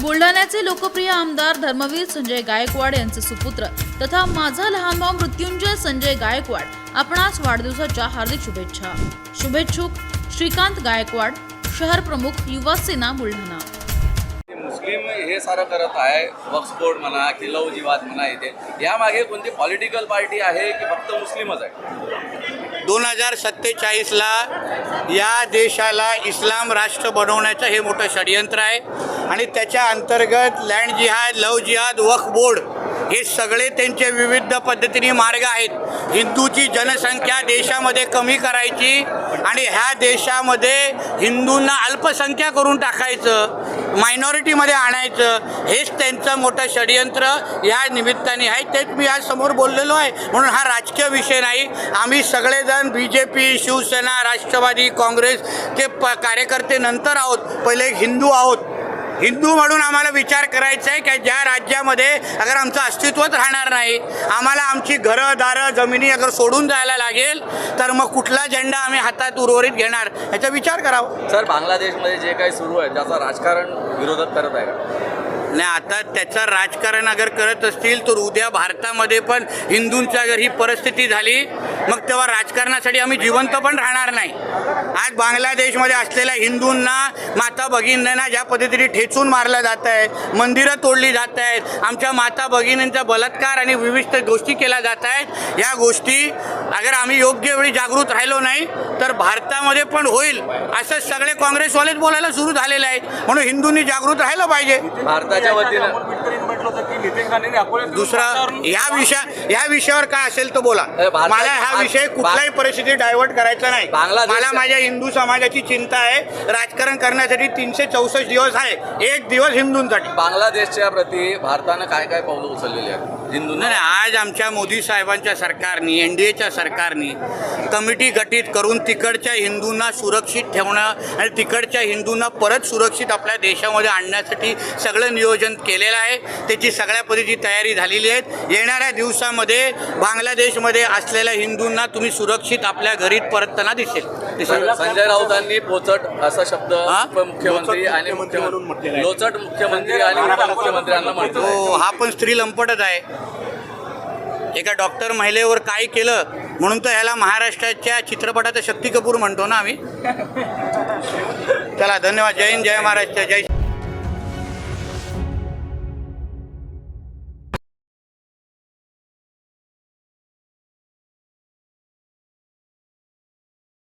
बुलढाण्याचे लोकप्रिय आमदार धर्मवीर संजय गायकवाड यांचे सुपुत्र तथा माझा लहान भाऊ मृत्युंजय संजय गायकवाड आपणास वाढदिवसाच्या हार्दिक शुभेच्छा. शुभेच्छुक श्रीकांत गायकवाड शहर प्रमुख युवा सेना बुलढाणा. मुस्लिम हे सारं करत आहे वक्सबोर्ड म्हणा की लव म्हणा इथे. यामागे कोणती पॉलिटिकल पार्टी आहे की फक्त मुस्लिमच आहे? दोन हजार सत्तेचाळीसला या देशाला इस्लाम राष्ट्र बनवण्याचं हे मोठं षडयंत्र आहे. आणि त्याच्या अंतर्गत लँड जिहाद लव जिहाद वक्फ बोर्ड हे सगळे त्यांचे विविध पद्धतीने मार्ग आहेत. हिंदूची जनसंख्या देशामध्ये कमी करायची आणि ह्या देशामध्ये हिंदूंना अल्पसंख्या करून टाकायचं मायनॉरिटीमध्ये आणायचं हेच त्यांचं मोठं षडयंत्र या निमित्ताने आहे. तेच मी आज समोर बोललेलो आहे. म्हणून हा राजकीय विषय नाही. आम्ही सगळेजण B J P Shiv Sena Rashtrawadi Congress ते प कार्यकर्ते नंतर आहोत. पहिले एक हिंदू आहोत. हिंदू म्हणून आम्हाला विचार करायचा आहे की ज्या राज्यामध्ये अगर आमचं अस्तित्वच राहणार नाही आम्हाला आमची घरं दारं जमिनी अगर सोडून जायला लागेल तर मग कुठला झेंडा आम्ही हातात उर्वरित घेणार? याचा विचार करावा. सर बांगलादेशमध्ये जे काही सुरू आहे त्याचं राजकारण विरोधात करत आहे का? नाही आता त्याचं राजकारण अगर करत असतील तर उद्या भारतामध्ये पण हिंदूंची अगर ही परिस्थिती झाली मग तेव्हा राजकारणासाठी आम्ही जिवंत पण राहणार नाही. आज बांगलादेशमध्ये असलेल्या हिंदूंना माता भगिनींना ज्या पद्धतीने ठेचून मारलं जात आहे मंदिरं तोडली जात आहेत आमच्या माता भगिनींचा बलात्कार आणि विविध गोष्टी केल्या जात आहेत या गोष्टी अगर आम्ही योग्य वेळी जागृत राहिलो नाही तर भारतामध्ये पण होईल असं सगळे काँग्रेसवालेच बोलायला सुरू झालेले आहेत. म्हणून हिंदूंनी जागृत राहिलं पाहिजे. भारताच्या वतीनं. दुसरा या विषय या विषयावर काय असेल तो बोला. मला हा विषय कुठल्याही परिस्थितीत डायव्हर्ट करायचा नाही. मला माझ्या हिंदू समाजाची चिंता आहे. राजकारण करण्यासाठी तीनशे चौसष्ट दिवस आहे. एक दिवस हिंदूंसाठी. बांगलादेशच्या प्रती भारतानं काय काय पावलं उचललेली आहेत? हिंदूंना नाही नाही, आज आमच्या मोदी साहेबांच्या सरकारने एन डी एच्या सरकारने कमिटी गठीत करून तिकडच्या हिंदूंना सुरक्षित ठेवणं आणि तिकडच्या हिंदूंना परत सुरक्षित आपल्या देशामध्ये आणण्यासाठी सगळं नियोजन केलेलं आहे. त्याची सगळ्या पद्धतीची तयारी झालेली आहे. येणाऱ्या दिवसामध्ये बांगलादेशमध्ये असलेल्या हिंदूंना तुम्ही सुरक्षित आपल्या घरी परतताना दिसेल. संजय राऊतांनी पोचट असा शब्द हा? उपमुख्यमंत्री आणि मुख्यमंत्री लोचट मुख्यमंत्री आणि उपमुख्यमंत्र्यांना म्हणतो हो हा पण स्त्री लंपटच आहे. एका डॉक्टर महिलेवर काय केलं म्हणून तर ह्याला महाराष्ट्राच्या चित्रपटाचा शक्ती कपूर म्हणतो ना आम्ही. चला धन्यवाद. जय हिंद जय महाराष्ट्र जय